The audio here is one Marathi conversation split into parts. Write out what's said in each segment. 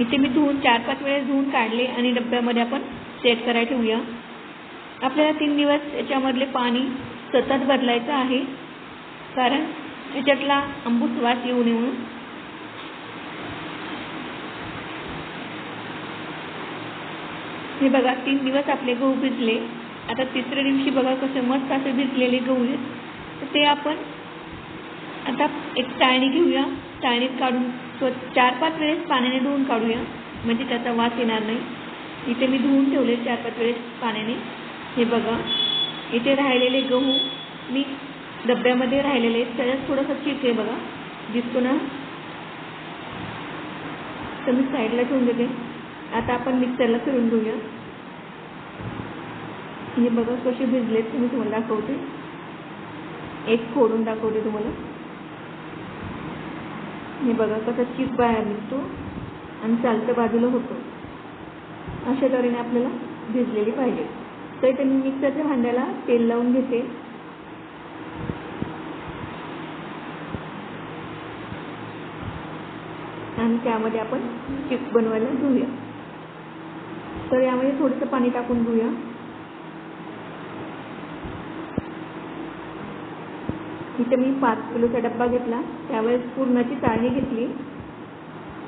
इथे मी धुवून चार पाच वेळेस धुवून काढले आणि डब्यामध्ये आपण सेट करायला ठेवूया. आपल्याला तीन दिवस याच्यामधले पाणी सतत बदलायचं आहे. कारण याच्यातला आंबूस वास येऊ नये म्हणून. हे बघा तीन दिवस आपले गहू भिजले. आता तिसऱ्या दिवशी बघा कसे मस्त असे भिजलेले गहू आहेत. ते आपण आता एक चाळणी घेऊया. चाळणीत काढून स्व चार पाच वेळेस पाण्याने धुवून काढूया. म्हणजे त्याचा वास येणार नाही. इथे मी धुवून ठेवले चार पाच वेळेस पाण्याने. हे बघा. इथे राहिलेले गहू मी डब्यामध्ये राहिलेले आहेत. त्याच्यात थोडंसं चिरते बघा. दिसतो ना? तर मी साईडला ठेवून देते. आता आपण मिक्सरला फिरून घेऊया. हे बघा कसे भिजलेत तुम्ही तुम्हाला दाखवते. एक फोडून दाखवते तुम्हाला. हे बघा कसा चिप बाहेर निघतो आणि चालत्या बाजूला होतो. अशा तऱ्हेने आपल्याला भिजलेली पाहिजे. तर इथे मी मिक्सरच्या भांड्याला तेल लावून घेते. आणि त्यामध्ये आपण चिप बनवायला घेऊया तर यामध्ये थोडंसं पाणी टाकून घेऊया तिथे मी पाच किलोचा डब्बा घेतला. त्यावेळेस पुरणाची चाळणी घेतली.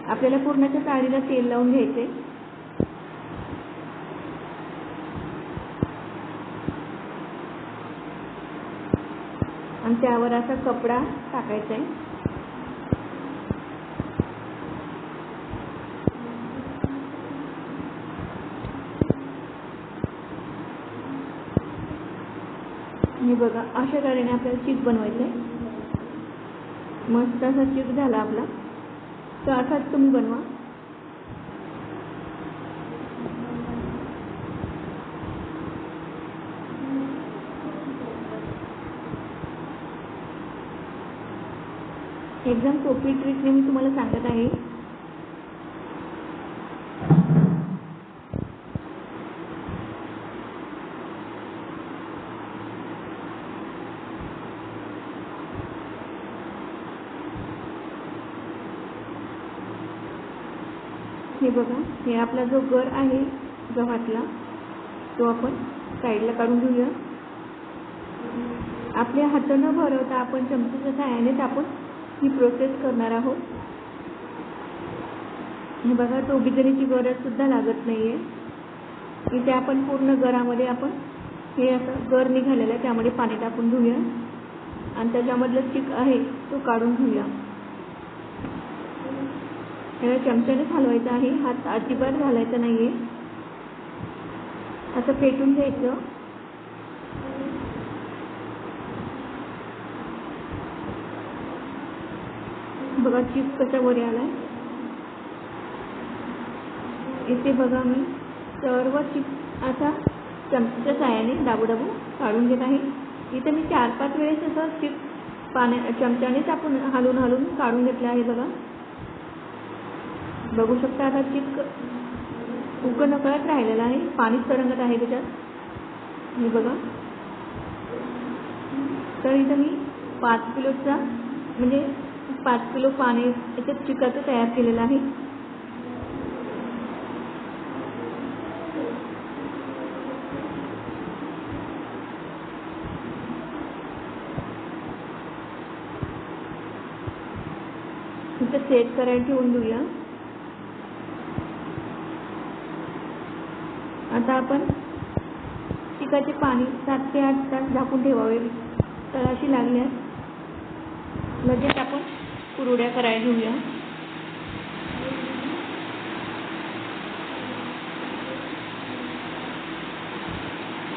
आपल्याला पुरणाच्या चाळणीला तेल लावून घ्यायचे. आणि त्यावर असा कपडा टाकायचा आहे. हे बघा अशा तऱ्हेने आपल्याला चीक बनवायचं आहे. मस्त असा चीक झाला आपला. तर असाच तुम्ही बनवा. एकदम सोपी ट्रिकने मी तुम्हाला सांगत आहे. हे बघा हे आपला जो गर आहे गव्हातला तो आपण साईडला काढून घेऊया. आपल्या हात न भरवता आपण चमच्याच्या सहाय्यानेच आपण ही प्रोसेस करणार आहोत. हे बघा दोघीजणीची गरज सुद्धा लागत नाहीये. इथे आपण पूर्ण गरामध्ये आपण हे असं गर निघालेलं आहे त्यामध्ये पाणी टाकून घेऊया. आणि त्याच्यामधलं चिक आहे तो काढून घेऊया. त्याला चमच्यानेच हलवायचा आहे. हात अजिबात घालायचा नाहीये. असं फेटून घ्यायचं. बघा चिप कशा वर आलाय इथे बघा मी सर्व चिप असा चमच्याच्या साह्याने डाबूडाबू काढून घेत आहे. इथे मी चार पाच वेळेस असं चिप पाण्या चमच्यानेच आपण हलवून हलून काढून घेतलं आहे बघा. बघू शकता आता चिक उक नकळत राहिलेला आहे. पाणीच तरंगत आहे त्याच्यात. हे बघा. तर इथं मी पाच किलोचा म्हणजे पाच किलो पाणी याच्यात चिकाचं तयार केलेलं आहे. इथं सेट करायला ठेवून देऊया. आता आपण पिकाचे पाणी सात ते आठ तास झाकून ठेवावे. तळाशी लागल्यास लगेच आपण कुरड्या करायला घेऊया.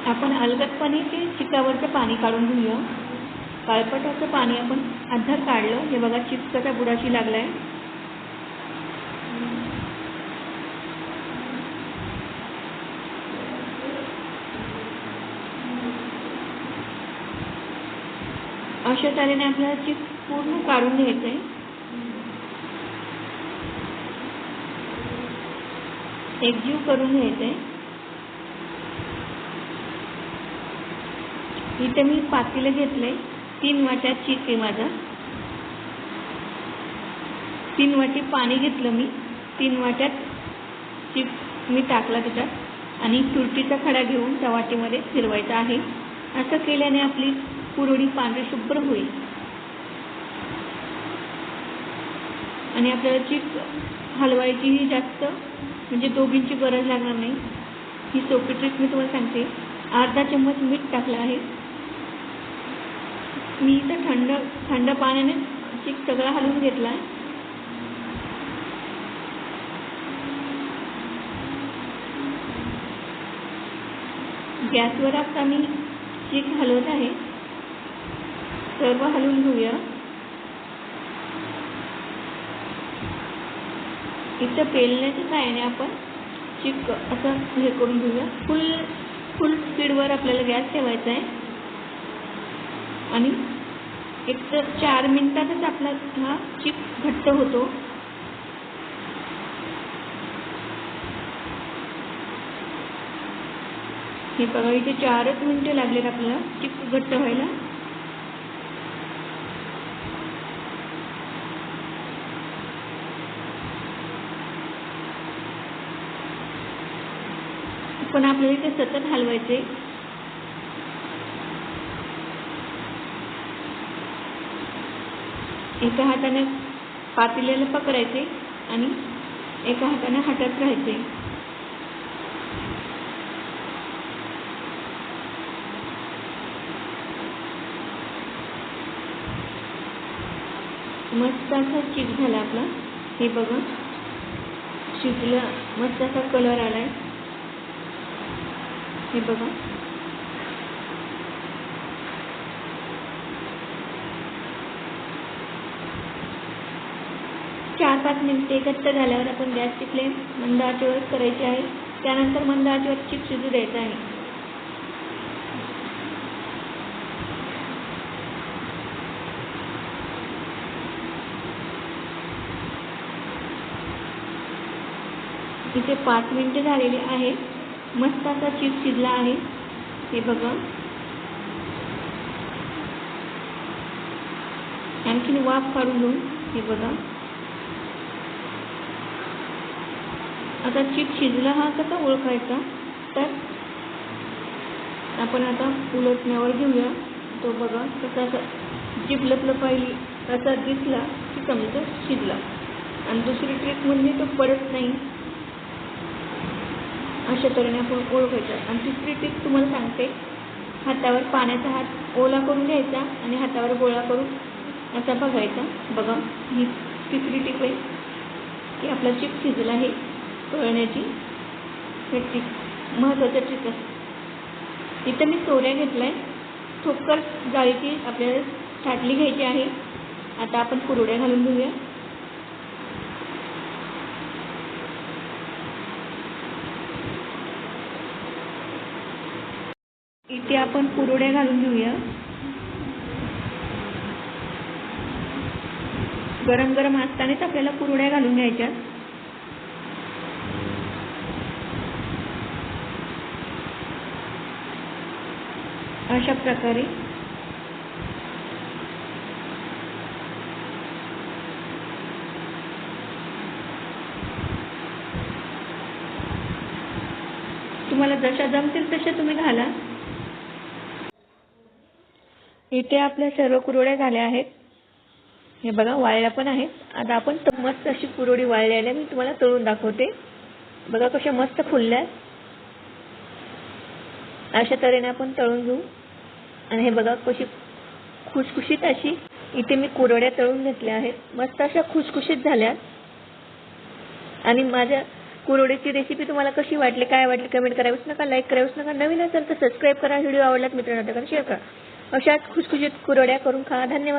आपण अलगदपणे ते चिकावरचं पाणी काढून घेऊया. काळपटाचं पाणी आपण आधार काढलं. हे बघा चिक कसा बुडाशी लागलाय. अशा तऱ्हेने आपल्याला चिक पूर्ण काढून घ्यायचं आहे एकजीव करून घ्यायचं आहे इथे मी पातेलं घेतलंय. तीन वाट्या चीक आहे माझा. तीन वाटी पाणी घेतलं मी. तीन वाट्यात चिप्स मी टाकला त्याच्यात. आणि तुरटीचा खडा घेऊन त्या वाटीमध्ये फिरवायचा आहे. असं केल्याने आपली कुरवडी पांढरी शुभ्र होईल. आणि आपल्याला चिप्स हलवायचीही जास्त म्हणजे दोघींची गरज लागणार नाही. ही सोपी ट्रिक मी तुम्हाला सांगते. अर्धा चम्मच मीठ टाकलं आहे. मी इथं थंड थंड पाण्याने चीक सगळा हलवून घेतला आहे. गॅसवर आता मी चीक हलवत आहे. सर्व हलवून घेऊया. इथं पेलण्याच्या साहाय्याने आपण चिक असं हे करून घेऊया. फुल फुल स्पीडवर आपल्याला गॅस ठेवायचा आहे. आणि एक तर चार मिनिटातच आपला हा चिक घट्ट होतो. हे बघा इथे चारच मिनिटे लागलेत आपल्याला चिक घट्ट व्हायला. पण आपल्याला इथे सतत हलवायचे. एका हाताने पातेल्याला पकडायचे आणि एका हाताने हटत राहायचे. मस्त असा चिक झाला आपला. हे बघा. शिजलं. मस्त असा कलर आलाय. हे बघा. चार पाच मिनिटे घट्ट झाल्यावर आपण गॅसची फ्लेम मंद आचेवर करायची आहे. त्यानंतर मंद आचेवर चिप शिजू द्यायचं आहे. इथे पाच मिनिटे झालेली आहे मस्त असा चिक शिजला आहे. हे बघा. आणखीन वाफ काढून घेऊ हे बघा. आता चिक शिजला हा कसा ओळखायचा? तर आपण आता उलटण्यावर घेऊया. तो बघा कसा असा जीभ पाहिली असा दिसला की समजा शिजला. आणि दुसरी ट्रिक म्हणजे तो पडत नाही. अशा तऱ्हेने आपण ओळखायचं आणि तिसरी टीप तुम्हाला सांगते. हातावर पाण्याचा हात ओला करून घ्यायचा आणि हातावर गोळा करून असा बघायचा. बघा ही तिसरी टिप आहे की आपला चिप शिजला आहे. कळण्याची हे ट्रिक महत्त्वाचं ट्रिक असते इथं मी सोऱ्या घेतला आहे ठोकर जाळीची आपल्याला साठली घ्यायची आहे. आता आपण कुरड्या घालून घेऊया. ते आपण कुरड्या घालून घेऊया. गरम गरम असतानाच आपल्याला कुरड्या घालून घ्यायच्या अशा प्रकारे. तुम्हाला जशा जमतील तशा तुम्ही घाला. इथे आपल्या सर्व कुरवड्या झाल्या आहेत. हे बघा वाळल्या पण आहेत. आता आपण मस्त अशी कुरवडी वाळलेल्या मी तुम्हाला तळून दाखवते. बघा कशा मस्त फुलल्या अशा तऱ्हेने आपण तळून घेऊ. आणि हे बघा कशी खुशखुशीत अशी इथे मी कुरवड्या तळून घेतल्या आहेत. मस्त अशा खुशखुशीत झाल्या. आणि माझ्या कुरवडीची रेसिपी तुम्हाला कशी वाटली काय वाटली कमेंट करावीच नका लाईक करावीच नका. नवीन असेल तर सबस्क्राईब करा. व्हिडिओ आवडलात मित्रांना शेअर करा. अशाच खुशखुशीत कुरड्या करून खा. धन्यवाद.